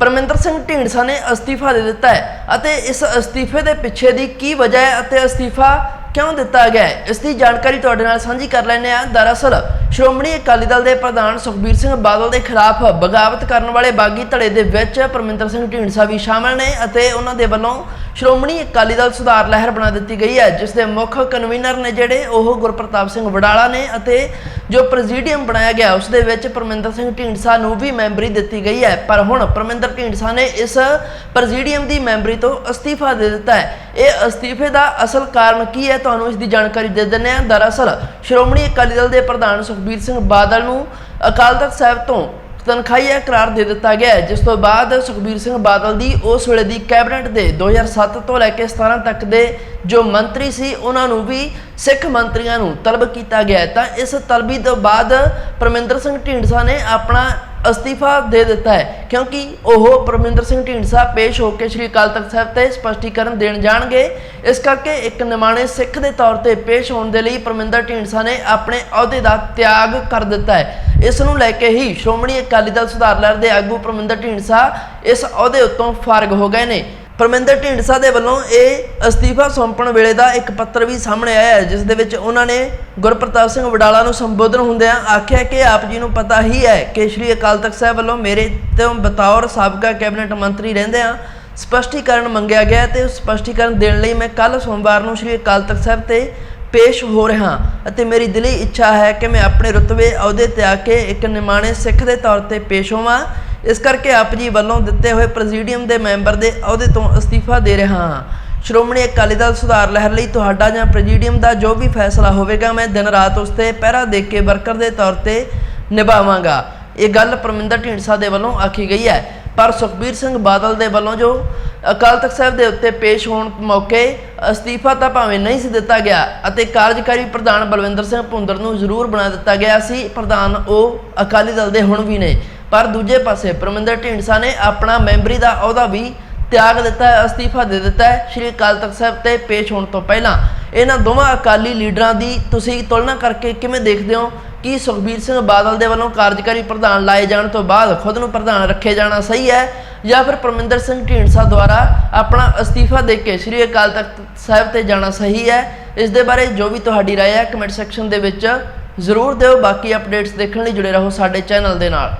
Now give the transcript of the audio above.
ਪਰਮਿੰਦਰ ਸਿੰਘ ਢੀਂਡਸਾ ਨੇ ਅਸਤੀਫਾ ਦੇ ਦਿੱਤਾ ਹੈ ਅਤੇ ਇਸ ਅਸਤੀਫੇ ਦੇ ਪਿੱਛੇ ਦੀ ਕੀ ਵਜ੍ਹਾ ਹੈ ਅਤੇ ਅਸਤੀਫਾ ਕਿਉਂ ਦਿੱਤਾ ਗਿਆ ਹੈ? ਇਸ ਦੀ ਜਾਣਕਾਰੀ ਤੁਹਾਡੇ ਨਾਲ ਸਾਂਝੀ ਕਰ ਲੈਂਦੇ ਹਾਂ। ਦਰਅਸਲ, ਸ਼੍ਰੋਮਣੀ ਅਕਾਲੀ ਦਲ ਦੇ ਪ੍ਰਧਾਨ ਸੁਖਬੀਰ ਸਿੰਘ ਬਾਦਲ ਦੇ ਖਿਲਾਫ ਬਗਾਵਤ ਕਰਨ ਵਾਲੇ ਬਾਗੀ ਧੜੇ ਦੇ ਵਿੱਚ ਪਰਮਿੰਦਰ ਸਿੰਘ ਢੀਂਡਸਾ ਵੀ ਸ਼ਾਮਲ ਨੇ ਅਤੇ ਉਹਨਾਂ ਦੇ ਵੱਲੋਂ ਸ਼੍ਰੋਮਣੀ ਅਕਾਲੀ ਦਲ ਸੁਧਾਰ ਲਹਿਰ ਬਣਾ ਦਿੱਤੀ ਗਈ ਹੈ, ਜਿਸ ਦੇ ਮੁੱਖ ਕਨਵੀਨਰ ਨੇ ਜਿਹੜੇ ਉਹ ਗੁਰਪ੍ਰਤਾਪ ਸਿੰਘ ਵਡਾਲਾ ਨੇ ਅਤੇ ਜੋ ਪ੍ਰੈਜ਼ੀਡੀਅਮ ਬਣਾਇਆ ਗਿਆ, ਉਸ ਦੇ ਵਿੱਚ ਪਰਮਿੰਦਰ ਸਿੰਘ ਢੀਂਡਸਾ ਨੂੰ ਵੀ ਮੈਂਬਰੀ ਦਿੱਤੀ ਗਈ ਹੈ। ਪਰ ਹੁਣ ਪਰਮਿੰਦਰ ਢੀਂਡਸਾ ਨੇ ਇਸ ਪ੍ਰੈਜ਼ੀਡੀਅਮ ਦੀ ਮੈਂਬਰੀ ਤੋਂ ਅਸਤੀਫਾ ਦੇ ਦਿੱਤਾ ਹੈ। ਇਹ ਅਸਤੀਫੇ ਦਾ ਅਸਲ ਕਾਰਨ ਕੀ ਹੈ, ਤੁਹਾਨੂੰ ਇਸ ਦੀ ਜਾਣਕਾਰੀ ਦੇ ਦਿੰਦੇ ਹਾਂ। ਦਰਅਸਲ, ਸ਼੍ਰੋਮਣੀ ਅਕਾਲੀ ਦਲ ਦੇ ਪ੍ਰਧਾਨ ਸੁਖਬੀਰ ਸਿੰਘ ਬਾਦਲ ਨੂੰ ਅਕਾਲ ਤਖਤ ਸਾਹਿਬ ਤੋਂ ਤਨਖਾਹੀਆ ਕਰਾਰ ਦੇ ਦਿੱਤਾ ਗਿਆ ਜਿਸ ਤੋਂ ਬਾਅਦ ਸੁਖਬੀਰ ਸਿੰਘ ਬਾਦਲ ਦੀ ਉਸ ਵੇਲੇ ਦੀ ਕੈਬਨਿਟ ਦੇ 2007 ਤੋਂ ਲੈ ਕੇ 17 ਤੱਕ ਦੇ ਜੋ ਮੰਤਰੀ ਸੀ, ਉਹਨਾਂ ਨੂੰ ਵੀ ਸਿੱਖ ਮੰਤਰੀਆਂ ਨੂੰ ਤਲਬ ਕੀਤਾ ਗਿਆ ਤਾਂ ਇਸ ਤਲਬੀ ਤੋਂ ਬਾਅਦ ਪਰਮਿੰਦਰ ਸਿੰਘ ਢੀਂਡਸਾ ਨੇ ਆਪਣਾ ਅਸਤੀਫਾ ਦੇ ਦਿੱਤਾ ਹੈ, ਕਿਉਂਕਿ ਉਹ ਪਰਮਿੰਦਰ ਸਿੰਘ ਢੀਂਡਸਾ ਪੇਸ਼ ਹੋ ਕੇ ਸ੍ਰੀ ਅਕਾਲ ਤਖਤ ਸਾਹਿਬ ਤੇ ਸਪਸ਼ਟੀਕਰਨ ਦੇਣ ਜਾਣਗੇ। ਇਸ ਕਰਕੇ ਇੱਕ ਨਿਮਾਣੇ ਸਿੱਖ ਦੇ ਤੌਰ ਤੇ ਪੇਸ਼ ਹੋਣ ਦੇ ਲਈ ਪਰਮਿੰਦਰ ਢੀਂਡਸਾ ਨੇ ਆਪਣੇ ਅਹੁਦੇ ਦਾ ਤਿਆਗ ਕਰ ਦਿੱਤਾ ਹੈ। ਇਸ ਨੂੰ ਲੈ ਕੇ ਹੀ ਸ਼੍ਰੋਮਣੀ ਅਕਾਲੀ ਦਲ ਸੁਧਾਰ ਲਹਿਰ ਦੇ ਆਗੂ ਪਰਮਿੰਦਰ ਢੀਂਡਸਾ ਇਸ ਅਹੁਦੇ ਉੱਤੋਂ ਫਾਰਗ ਹੋ ਗਏ ਨੇ। ਪਰਮਿੰਦਰ ਢੀਂਡਸਾ ਦੇ ਵੱਲੋਂ ਇਹ ਅਸਤੀਫਾ ਸੌਂਪਣ ਵੇਲੇ ਦਾ ਇੱਕ ਪੱਤਰ ਵੀ ਸਾਹਮਣੇ ਆਇਆ ਹੈ, ਜਿਸ ਦੇ ਵਿੱਚ ਉਹਨਾਂ ਨੇ ਗੁਰਪ੍ਰਤਾਪ ਸਿੰਘ ਵਡਾਲਾ ਨੂੰ ਸੰਬੋਧਨ ਹੁੰਦਿਆਂ ਆਖਿਆ ਕਿ ਆਪ ਜੀ ਨੂੰ ਪਤਾ ਹੀ ਹੈ ਕਿ ਸ਼੍ਰੀ ਅਕਾਲ ਤਖਤ ਸਾਹਿਬ ਵੱਲੋਂ ਮੇਰੇ ਤੋਂ ਬਤੌਰ ਸਾਬਕਾ ਕੈਬਨਿਟ ਮੰਤਰੀ ਰਹਿੰਦਿਆਂ ਸਪਸ਼ਟੀਕਰਨ ਮੰਗਿਆ ਗਿਆ ਤੇ ਉਸ ਸਪਸ਼ਟੀਕਰਨ ਦੇਣ ਲਈ ਮੈਂ ਕੱਲ ਸੋਮਵਾਰ ਨੂੰ ਸ਼੍ਰੀ ਅਕਾਲ ਤਖਤ ਸਾਹਿਬ ਤੇ ਪੇਸ਼ ਹੋ ਰਿਹਾ ਅਤੇ ਮੇਰੀ ਦਿਲੀ ਇੱਛਾ ਹੈ ਕਿ ਮੈਂ ਆਪਣੇ ਰੁਤਬੇ ਅਹੁਦੇ ਤੇ ਆ ਕੇ ਇੱਕ ਨਿਮਾਣੇ ਸਿੱਖ ਦੇ ਤੌਰ ਤੇ ਪੇਸ਼ ਹੋਵਾਂ। ਇਸ ਕਰਕੇ ਆਪ ਜੀ ਵੱਲੋਂ ਦਿੱਤੇ ਹੋਏ ਪ੍ਰੈਜ਼ੀਡੀਅਮ ਦੇ ਮੈਂਬਰ ਦੇ ਅਹੁਦੇ ਤੋਂ ਅਸਤੀਫਾ ਦੇ ਰਿਹਾ ਹਾਂ। ਸ਼੍ਰੋਮਣੀ ਅਕਾਲੀ ਦਲ ਸੁਧਾਰ ਲਹਿਰ ਲਈ ਤੁਹਾਡਾ ਜਾਂ ਪ੍ਰੈਜ਼ੀਡੀਅਮ ਦਾ ਜੋ ਵੀ ਫੈਸਲਾ ਹੋਵੇਗਾ, ਮੈਂ ਦਿਨ ਰਾਤ ਉਸ ਤੇ ਪਹਿਰਾ ਦੇ ਕੇ ਵਰਕਰ ਦੇ ਤੌਰ ਤੇ ਨਿਭਾਵਾਂਗਾ। ਇਹ ਗੱਲ ਪਰਮਿੰਦਰ ਢੀਂਡਸਾ ਦੇ ਵੱਲੋਂ ਆਖੀ ਗਈ ਹੈ। ਪਰ ਸੁਖਬੀਰ ਸਿੰਘ ਬਾਦਲ ਦੇ ਵੱਲੋਂ ਜੋ ਅਕਾਲ ਤਖਤ ਸਾਹਿਬ ਦੇ ਉੱਤੇ ਪੇਸ਼ ਹੋਣ ਮੌਕੇ ਅਸਤੀਫਾ ਤਾਂ ਭਾਵੇਂ ਨਹੀਂ ਸੀ ਦਿੱਤਾ ਗਿਆ ਅਤੇ ਕਾਰਜਕਾਰੀ ਪ੍ਰਧਾਨ ਬਲਵਿੰਦਰ ਸਿੰਘ ਭੁੰਦਰ ਨੂੰ ਜ਼ਰੂਰ ਬਣਾ ਦਿੱਤਾ ਗਿਆ ਸੀ। ਪ੍ਰਧਾਨ ਉਹ ਅਕਾਲੀ ਦਲ ਦੇ ਹੁਣ ਵੀ ਨੇ। ਪਰ ਦੂਜੇ ਪਾਸੇ ਪਰਮਿੰਦਰ ਢੀਂਡਸਾ ਨੇ ਆਪਣਾ ਮੈਂਬਰੀ ਦਾ ਅਹੁਦਾ ਵੀ ਤਿਆਗ ਦਿੱਤਾ ਹੈ ਅਸਤੀਫਾ ਦੇ ਦਿੱਤਾ ਹੈ। ਸ਼੍ਰੀ ਅਕਾਲ ਤਖਤ ਸਾਹਿਬ ਤੇ ਪੇਸ਼ ਹੋਣ ਤੋਂ ਪਹਿਲਾਂ ਇਹਨਾਂ ਦੋਵਾਂ ਅਕਾਲੀ ਲੀਡਰਾਂ ਦੀ ਤੁਸੀਂ ਤੁਲਨਾ ਕਰਕੇ ਕਿਵੇਂ ਦੇਖਦੇ ਹੋ? ਕਿ ਸੁਖਬੀਰ ਸਿੰਘ ਬਾਦਲ ਦੇ ਵੱਲੋਂ ਕਾਰਜਕਾਰੀ ਪ੍ਰਧਾਨ ਲਾਏ ਜਾਣ ਤੋਂ ਬਾਅਦ ਖੁਦ ਨੂੰ ਪ੍ਰਧਾਨ ਰੱਖੇ ਜਾਣਾ ਸਹੀ ਹੈ? ਜਾਂ ਫਿਰ ਪਰਮਿੰਦਰ ਸਿੰਘ ਢੀਂਡਸਾ ਦੁਆਰਾ ਆਪਣਾ ਅਸਤੀਫਾ ਦੇ ਕੇ ਸ਼੍ਰੀ ਅਕਾਲ ਤਖਤ ਸਾਹਿਬ ਤੇ ਜਾਣਾ ਸਹੀ ਹੈ ਇਸ ਦੇ ਬਾਰੇ ਜੋ ਵੀ ਤੁਹਾਡੀ رائے ਹੈ ਕਮੈਂਟ ਸੈਕਸ਼ਨ ਦੇ ਵਿੱਚ ਜ਼ਰੂਰ ਦਿਓ ਬਾਕੀ ਅਪਡੇਟਸ ਦੇਖਣ ਲਈ ਜੁੜੇ ਰਹੋ ਸਾਡੇ ਚੈਨਲ ਦੇ ਨਾਲ